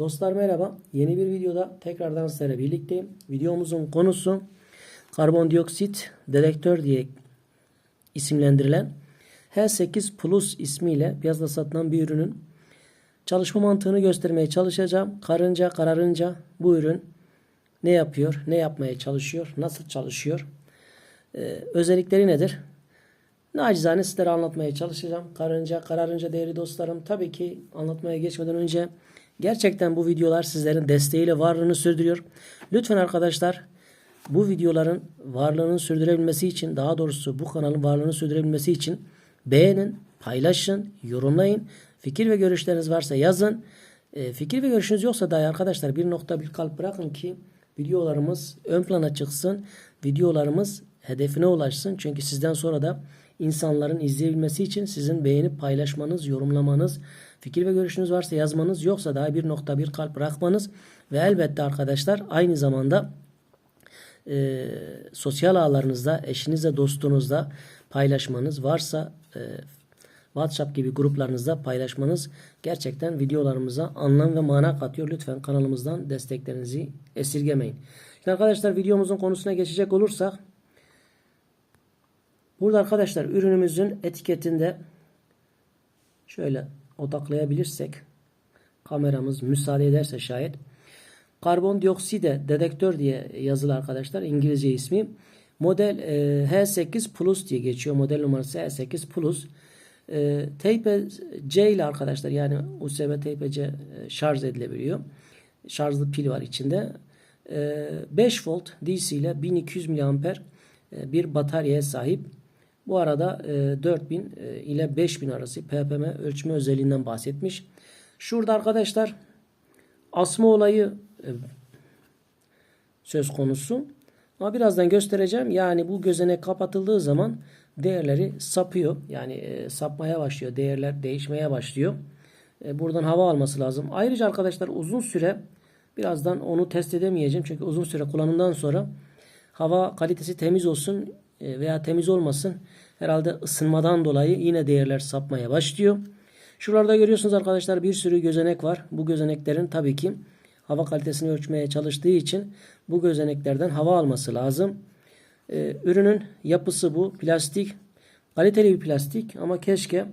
Dostlar merhaba. Yeni bir videoda tekrardan sizlerle birlikteyim. Videomuzun konusu karbondioksit dedektör diye isimlendirilen H8 Plus ismiyle piyasada satılan bir ürünün çalışma mantığını göstermeye çalışacağım. Karınca kararınca bu ürün ne yapıyor, ne yapmaya çalışıyor, nasıl çalışıyor, ee, özellikleri nedir? Nacizane sizlere anlatmaya çalışacağım. Karınca, kararınca değerli dostlarım. Tabii ki anlatmaya geçmeden önce gerçekten bu videolar sizlerin desteğiyle varlığını sürdürüyor. Lütfen arkadaşlar bu videoların varlığını sürdürebilmesi için daha doğrusu bu kanalın varlığını sürdürebilmesi için beğenin, paylaşın, yorumlayın. Fikir ve görüşleriniz varsa yazın. E, fikir ve görüşünüz yoksa dahi arkadaşlar bir nokta bir kalp bırakın ki videolarımız ön plana çıksın. Videolarımız hedefine ulaşsın. Çünkü sizden sonra da insanların izleyebilmesi için sizin beğenip paylaşmanız, yorumlamanız, fikir ve görüşünüz varsa yazmanız yoksa daha bir nokta bir kalp bırakmanız ve elbette arkadaşlar aynı zamanda e, sosyal ağlarınızda, eşinizle, dostunuzla paylaşmanız varsa e, WhatsApp gibi gruplarınızda paylaşmanız gerçekten videolarımıza anlam ve mana katıyor. Lütfen kanalımızdan desteklerinizi esirgemeyin. Şimdi arkadaşlar videomuzun konusuna geçecek olursak burada arkadaşlar ürünümüzün etiketinde şöyle odaklayabilirsek kameramız müsaade ederse şayet karbondiokside dedektör diye yazılı arkadaşlar İngilizce ismi. Model e, H8 Plus diye geçiyor. Model numarası H8 Plus. E, TP-C ile arkadaşlar yani USB TP-C e, şarj edilebiliyor. Şarjlı pil var içinde. E, 5 volt DC ile 1200 mAh e, bir bataryaya sahip. Bu arada e, 4000 e, ile 5000 arası ppm ölçme özelliğinden bahsetmiş. Şurada arkadaşlar asma olayı e, söz konusu. Ama birazdan göstereceğim. Yani bu gözenek kapatıldığı zaman değerleri sapıyor. Yani e, sapmaya başlıyor. Değerler değişmeye başlıyor. E, buradan hava alması lazım. Ayrıca arkadaşlar uzun süre birazdan onu test edemeyeceğim. Çünkü uzun süre kullanımdan sonra hava kalitesi temiz olsun e, veya temiz olmasın. Herhalde ısınmadan dolayı yine değerler sapmaya başlıyor. Şuralarda görüyorsunuz arkadaşlar bir sürü gözenek var. Bu gözeneklerin tabii ki hava kalitesini ölçmeye çalıştığı için bu gözeneklerden hava alması lazım. Ee, ürünün yapısı bu. Plastik. Kaliteli bir plastik ama keşke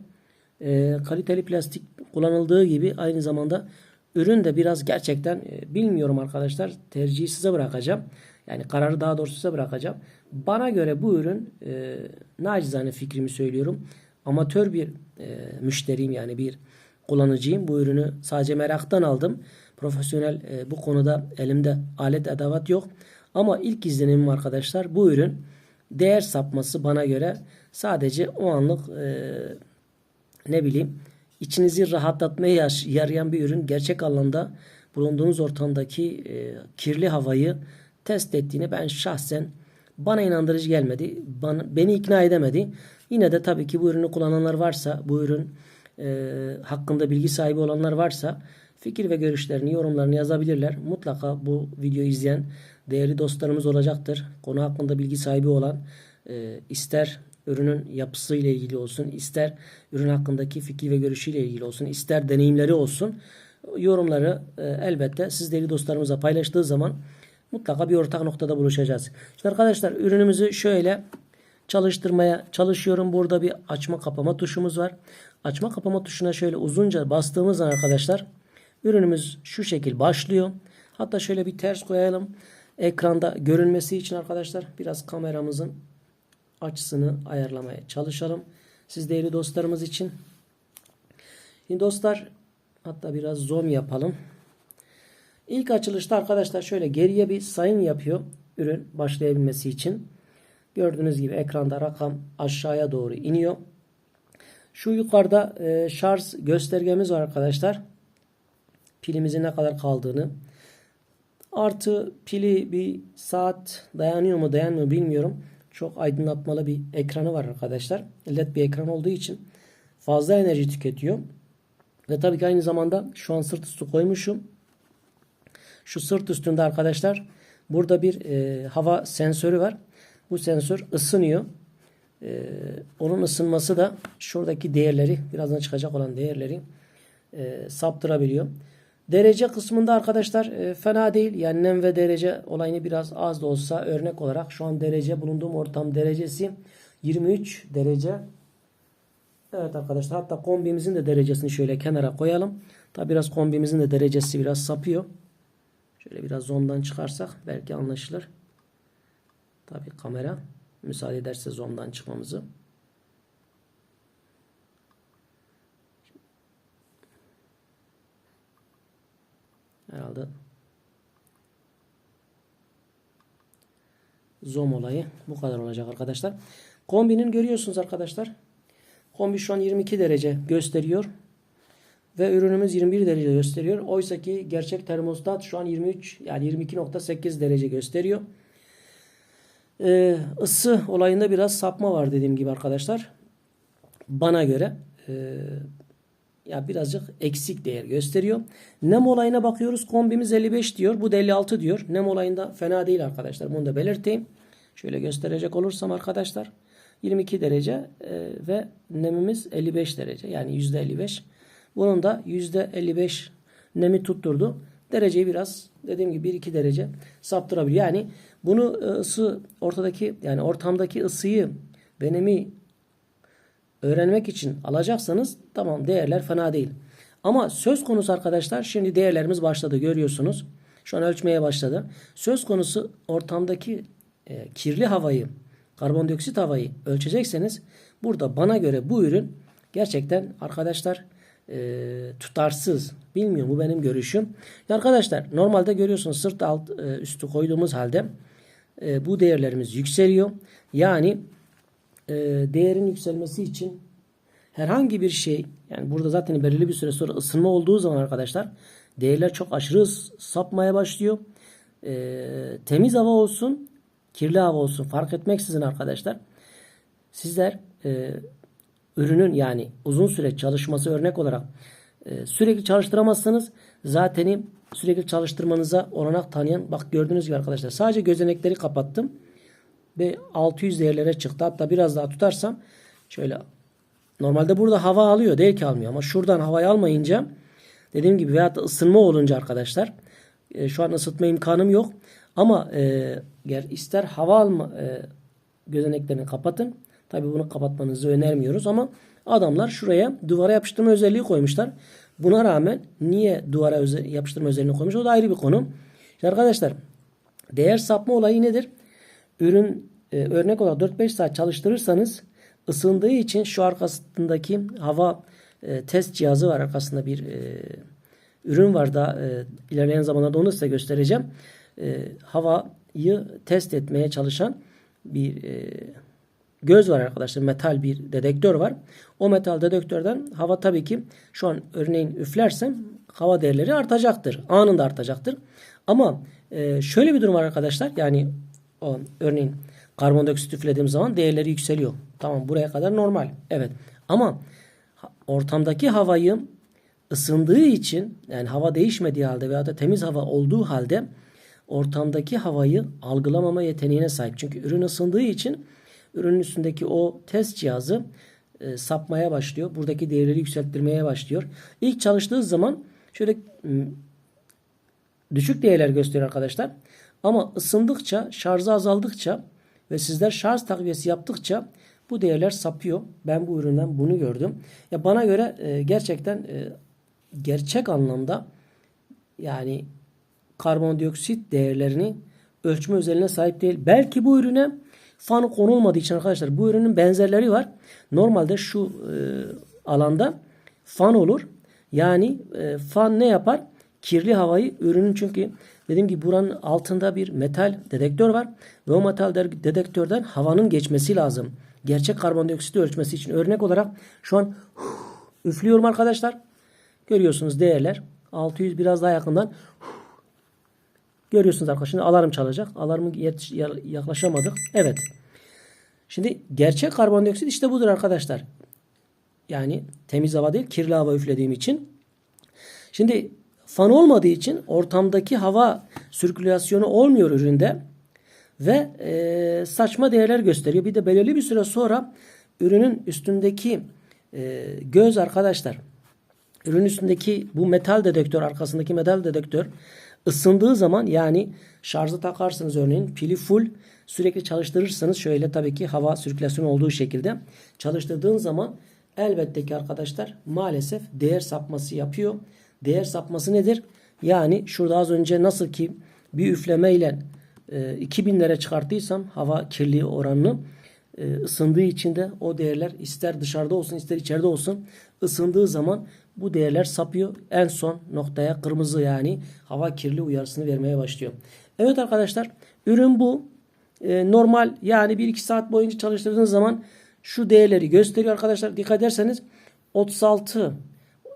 e, kaliteli plastik kullanıldığı gibi aynı zamanda ürün de biraz gerçekten e, bilmiyorum arkadaşlar. Tercihi size bırakacağım. Yani kararı daha doğrusu size bırakacağım. Bana göre bu ürün e, nacizane fikrimi söylüyorum. Amatör bir e, müşteriyim yani bir kullanıcıyım. Bu ürünü sadece meraktan aldım. Profesyonel e, bu konuda elimde alet edevat yok. Ama ilk izlenimim arkadaşlar bu ürün değer sapması bana göre sadece o anlık e, ne bileyim içinizi rahatlatmaya yarayan bir ürün. Gerçek anlamda bulunduğunuz ortamdaki e, kirli havayı test ettiğini ben şahsen bana inandırıcı gelmedi. Bana, beni ikna edemedi. Yine de tabii ki bu ürünü kullananlar varsa, bu ürün e, hakkında bilgi sahibi olanlar varsa fikir ve görüşlerini, yorumlarını yazabilirler. Mutlaka bu videoyu izleyen değerli dostlarımız olacaktır. Konu hakkında bilgi sahibi olan e, ister ürünün yapısı ile ilgili olsun, ister ürün hakkındaki fikir ve görüşüyle ilgili olsun, ister deneyimleri olsun yorumları e, elbette siz değerli dostlarımıza paylaştığı zaman mutlaka bir ortak noktada buluşacağız. İşte arkadaşlar ürünümüzü şöyle çalıştırmaya çalışıyorum. Burada bir açma kapama tuşumuz var. Açma kapama tuşuna şöyle uzunca bastığımız zaman arkadaşlar ürünümüz şu şekil başlıyor. Hatta şöyle bir ters koyalım. Ekranda görünmesi için arkadaşlar biraz kameramızın açısını ayarlamaya çalışalım. Siz değerli dostlarımız için. Şimdi dostlar hatta biraz zoom yapalım. İlk açılışta arkadaşlar şöyle geriye bir sayım yapıyor ürün başlayabilmesi için. Gördüğünüz gibi ekranda rakam aşağıya doğru iniyor. Şu yukarıda e, şarj göstergemiz var arkadaşlar. Pilimizin ne kadar kaldığını. Artı pili bir saat dayanıyor mu dayanmıyor bilmiyorum. Çok aydınlatmalı bir ekranı var arkadaşlar. LED bir ekran olduğu için fazla enerji tüketiyor. Ve tabii ki aynı zamanda şu an sırt üstü koymuşum. Şu sırt üstünde arkadaşlar burada bir e, hava sensörü var. Bu sensör ısınıyor. E, onun ısınması da şuradaki değerleri birazdan çıkacak olan değerleri e, saptırabiliyor. Derece kısmında arkadaşlar e, fena değil. Yani nem ve derece olayını biraz az da olsa örnek olarak şu an derece bulunduğum ortam derecesi 23 derece. Evet arkadaşlar hatta kombimizin de derecesini şöyle kenara koyalım. Tabi biraz kombimizin de derecesi biraz sapıyor. Şöyle biraz zoom'dan çıkarsak belki anlaşılır. Tabi kamera müsaade ederse zoom'dan çıkmamızı. Herhalde zoom olayı bu kadar olacak arkadaşlar. Kombinin görüyorsunuz arkadaşlar. Kombi şu an 22 derece gösteriyor. Ve ürünümüz 21 derece gösteriyor. Oysa ki gerçek termostat şu an 23 yani 22.8 derece gösteriyor. Ee, ısı olayında biraz sapma var dediğim gibi arkadaşlar. Bana göre e, ya birazcık eksik değer gösteriyor. Nem olayına bakıyoruz. Kombimiz 55 diyor. Bu da 56 diyor. Nem olayında fena değil arkadaşlar. Bunu da belirteyim. Şöyle gösterecek olursam arkadaşlar. 22 derece e, ve nemimiz 55 derece. Yani %55. Bunun da %55 nemi tutturdu. Dereceyi biraz dediğim gibi 1-2 derece saptırabilir. Yani bunu e, ısı ortadaki yani ortamdaki ısıyı ve nemi öğrenmek için alacaksanız tamam değerler fena değil. Ama söz konusu arkadaşlar şimdi değerlerimiz başladı görüyorsunuz. Şu an ölçmeye başladı. Söz konusu ortamdaki e, kirli havayı, karbondioksit havayı ölçecekseniz burada bana göre bu ürün gerçekten arkadaşlar e, tutarsız. Bilmiyorum bu benim görüşüm. Ya arkadaşlar normalde görüyorsunuz sırt alt e, üstü koyduğumuz halde e, bu değerlerimiz yükseliyor. Yani e, değerin yükselmesi için herhangi bir şey yani burada zaten belirli bir süre sonra ısınma olduğu zaman arkadaşlar değerler çok aşırı sapmaya başlıyor. E, temiz hava olsun kirli hava olsun fark etmeksizin arkadaşlar sizler e, ürünün yani uzun süre çalışması örnek olarak e, sürekli çalıştıramazsanız zaten sürekli çalıştırmanıza olanak tanıyan bak gördüğünüz gibi arkadaşlar sadece gözenekleri kapattım ve 600 değerlere çıktı. Hatta biraz daha tutarsam şöyle normalde burada hava alıyor değil ki almıyor ama şuradan havayı almayınca dediğim gibi veyahut da ısınma olunca arkadaşlar e, şu an ısıtma imkanım yok ama e, ister hava alma e, gözeneklerini kapatın tabi bunu kapatmanızı önermiyoruz ama adamlar şuraya duvara yapıştırma özelliği koymuşlar. Buna rağmen niye duvara özel, yapıştırma özelliğini koymuş o da ayrı bir konu. İşte arkadaşlar değer sapma olayı nedir? Ürün e, örnek olarak 4-5 saat çalıştırırsanız ısındığı için şu arkasındaki hava e, test cihazı var arkasında bir e, ürün var da e, ilerleyen zamanlarda onu size göstereceğim. E, havayı test etmeye çalışan bir e, göz var arkadaşlar. Metal bir dedektör var. O metal dedektörden hava tabii ki şu an örneğin üflersem hava değerleri artacaktır. Anında artacaktır. Ama e, şöyle bir durum var arkadaşlar. Yani o, örneğin karbondioksit üflediğim zaman değerleri yükseliyor. Tamam buraya kadar normal. Evet. Ama ortamdaki havayı ısındığı için yani hava değişmediği halde veya da temiz hava olduğu halde ortamdaki havayı algılamama yeteneğine sahip. Çünkü ürün ısındığı için ürünün üstündeki o test cihazı e, sapmaya başlıyor. Buradaki değerleri yükselttirmeye başlıyor. İlk çalıştığı zaman şöyle düşük değerler gösteriyor arkadaşlar. Ama ısındıkça, şarjı azaldıkça ve sizler şarj takviyesi yaptıkça bu değerler sapıyor. Ben bu üründen bunu gördüm. Ya bana göre e, gerçekten e, gerçek anlamda yani karbondioksit değerlerini ölçme özelliğine sahip değil. Belki bu ürüne fan konulmadığı için arkadaşlar bu ürünün benzerleri var. Normalde şu e, alanda fan olur. Yani e, fan ne yapar? Kirli havayı ürünün çünkü dediğim gibi buranın altında bir metal dedektör var. Ve o metal dedektörden havanın geçmesi lazım. Gerçek karbondioksiti ölçmesi için. Örnek olarak şu an üflüyorum arkadaşlar. Görüyorsunuz değerler. 600 biraz daha yakından Görüyorsunuz arkadaşlar. Şimdi alarm çalacak. Alarmı yaklaşamadık. Evet. Şimdi gerçek karbondioksit işte budur arkadaşlar. Yani temiz hava değil kirli hava üflediğim için. Şimdi fan olmadığı için ortamdaki hava sirkülasyonu olmuyor üründe. Ve e, saçma değerler gösteriyor. Bir de belirli bir süre sonra ürünün üstündeki e, göz arkadaşlar ürün üstündeki bu metal dedektör arkasındaki metal dedektör ısındığı zaman yani şarjı takarsınız örneğin pili full sürekli çalıştırırsanız şöyle tabii ki hava sirkülasyonu olduğu şekilde çalıştırdığın zaman elbette ki arkadaşlar maalesef değer sapması yapıyor. Değer sapması nedir? Yani şurada az önce nasıl ki bir üflemeyle e, 2000'lere çıkarttıysam hava kirliliği oranını ısındığı için de o değerler ister dışarıda olsun ister içeride olsun ısındığı zaman bu değerler sapıyor. En son noktaya kırmızı yani hava kirli uyarısını vermeye başlıyor. Evet arkadaşlar ürün bu. E, normal yani 1-2 saat boyunca çalıştırdığınız zaman şu değerleri gösteriyor arkadaşlar. Dikkat ederseniz 36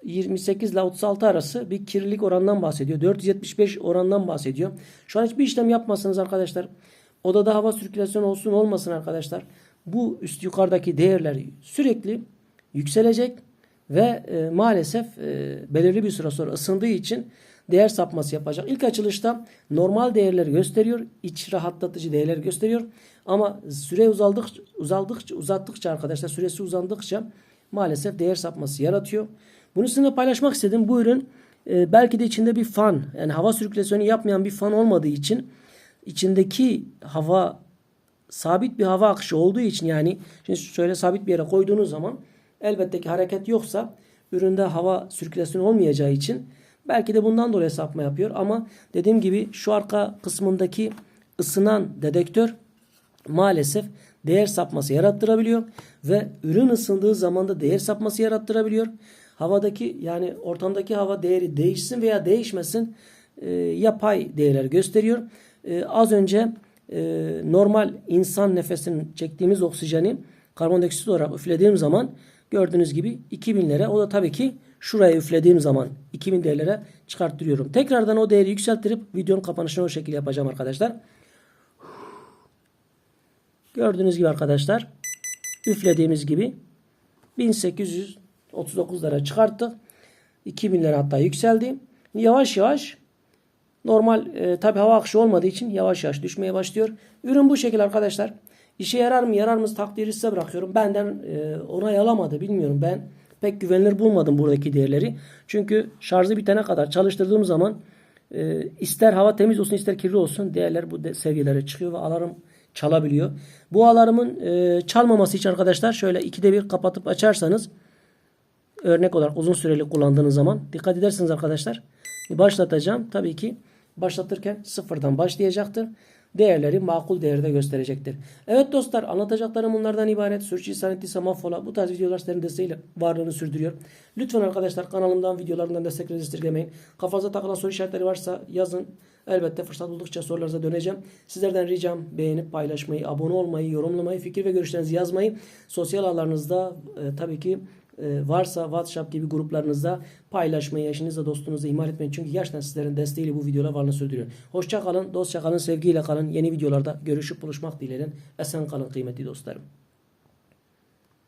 28 ile 36 arası bir kirlilik oranından bahsediyor. 475 orandan bahsediyor. Şu an hiçbir işlem yapmasanız arkadaşlar odada hava sirkülasyonu olsun olmasın arkadaşlar. Bu üst yukarıdaki değerler sürekli yükselecek ve e, maalesef e, belirli bir süre sonra ısındığı için değer sapması yapacak. İlk açılışta normal değerleri gösteriyor. iç rahatlatıcı değerler gösteriyor. Ama süre uzaldıkça, uzaldıkça, uzattıkça arkadaşlar süresi uzandıkça maalesef değer sapması yaratıyor. Bunu sizinle paylaşmak istedim. Bu ürün e, belki de içinde bir fan yani hava sirkülasyonu yapmayan bir fan olmadığı için içindeki hava sabit bir hava akışı olduğu için yani şimdi şöyle sabit bir yere koyduğunuz zaman elbette ki hareket yoksa üründe hava sirkülasyonu olmayacağı için belki de bundan dolayı sapma yapıyor ama dediğim gibi şu arka kısmındaki ısınan dedektör maalesef değer sapması yarattırabiliyor ve ürün ısındığı zaman da değer sapması yarattırabiliyor. Havadaki yani ortamdaki hava değeri değişsin veya değişmesin e, yapay değerler gösteriyor. E, az önce e, normal insan nefesinin çektiğimiz oksijeni karbondioksit olarak üflediğim zaman gördüğünüz gibi 2000'lere o da tabii ki şuraya üflediğim zaman 2000 değerlere çıkarttırıyorum. Tekrardan o değeri yükselttirip videonun kapanışını o şekilde yapacağım arkadaşlar. Gördüğünüz gibi arkadaşlar üflediğimiz gibi 1839'lara çıkarttık. 2000'lere hatta yükseldi. Yavaş yavaş normal e, tabi hava akışı olmadığı için yavaş yavaş düşmeye başlıyor. Ürün bu şekilde arkadaşlar. İşe yarar mı yarar mı takdiri size bırakıyorum. Benden e, onay alamadı bilmiyorum ben pek güvenilir bulmadım buradaki değerleri. Çünkü şarjı bitene kadar çalıştırdığım zaman e, ister hava temiz olsun ister kirli olsun değerler bu de, seviyelere çıkıyor ve alarm çalabiliyor. Bu alarmın e, çalmaması için arkadaşlar şöyle ikide bir kapatıp açarsanız örnek olarak uzun süreli kullandığınız zaman dikkat edersiniz arkadaşlar. Başlatacağım. Tabii ki başlatırken sıfırdan başlayacaktır. Değerleri makul değerde gösterecektir. Evet dostlar anlatacaklarım bunlardan ibaret. Sürçülisan ettiyse mahvola. Bu tarz videolar sizlerin desteğiyle varlığını sürdürüyor. Lütfen arkadaşlar kanalımdan videolarımdan desteklerinizi esirgemeyin. Kafanıza takılan soru işaretleri varsa yazın. Elbette fırsat buldukça sorularınıza döneceğim. Sizlerden ricam beğenip paylaşmayı, abone olmayı, yorumlamayı, fikir ve görüşlerinizi yazmayı, sosyal ağlarınızda e, tabii ki varsa WhatsApp gibi gruplarınızda paylaşmayı, eşinizle dostunuzla ihmal etmeyin. Çünkü gerçekten sizlerin desteğiyle bu videolar varlığını sürdürüyor. Hoşça kalın, dostça kalın, sevgiyle kalın. Yeni videolarda görüşüp buluşmak dileğiyle. Esen kalın kıymetli dostlarım.